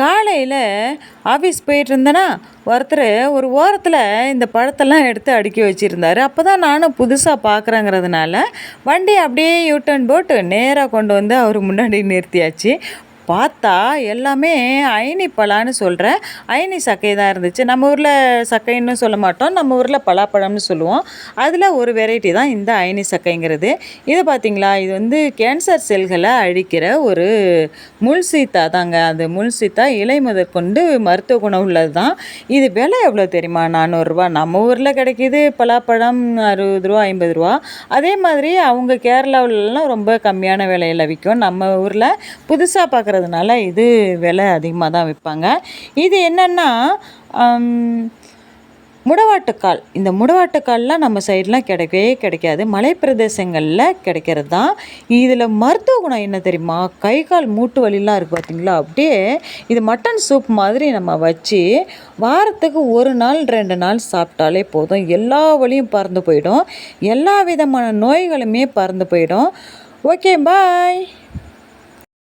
காலையில் ஆஃபீஸ் போயிட்டுருந்தேன்னா ஒருத்தர் ஒரு ஓரத்தில் இந்த பழத்தெல்லாம் எடுத்து அடுக்கி வச்சுருந்தாரு. அப்போ தான் நானும் புதுசாக பார்க்குறேங்கிறதுனால வண்டி அப்படியே யூட்டன் போட்டு நேராக கொண்டு வந்து அவர் முன்னாடி நிறுத்தியாச்சு. பார்த்தா எல்லாமே அயனி பலான்னு சொல்கிறேன் அயனி சக்கை தான் இருந்துச்சு. நம்ம ஊரில் சக்கைன்னு சொல்ல மாட்டோம். நம்ம ஊரில் பலாப்பழம்னு சொல்லுவோம். அதில் ஒரு வெரைட்டி தான் இந்த அயனி சக்கைங்கிறது. இது பார்த்திங்களா இது வந்து கேன்சர் செல்களை அழிக்கிற ஒரு முள் சீத்தா தாங்க. அது முள் சீத்தா இலை முதற்கொண்டு மருத்துவ குணம் உள்ளது தான். இது விலை எவ்வளோ தெரியுமா? நானூறுரூவா நம்ம ஊரில் கிடைக்கிது பலாப்பழம் அறுபது ரூபா ஐம்பது ரூபா. அதே மாதிரி அவங்க கேரளாவிலலாம் ரொம்ப கம்மியான விலையில் விற்கும். நம்ம ஊரில் புதுசாக பார்க்குற இருக்கிறதுனால இது விலை அதிகமாக தான் விற்பாங்க. இது என்னென்னா முடவாட்டுக்கால். இந்த முடவாட்டுக்கால்லாம் நம்ம சைட்லாம் கிடைக்கவே கிடைக்காது. மலை பிரதேசங்களில் கிடைக்கிறது தான். இதில் மருத்துவ குணம் என்ன தெரியுமா? கை கால் மூட்டு வலிலாம் இருக்குது பார்த்தீங்களா? அப்படியே இது மட்டன் சூப் மாதிரி நம்ம வச்சு வாரத்துக்கு ஒரு நாள் ரெண்டு நாள் சாப்பிட்டாலே போதும். எல்லா வலியும் பறந்து போயிடும். எல்லா விதமான நோய்களுமே பறந்து போயிடும். Okay bye.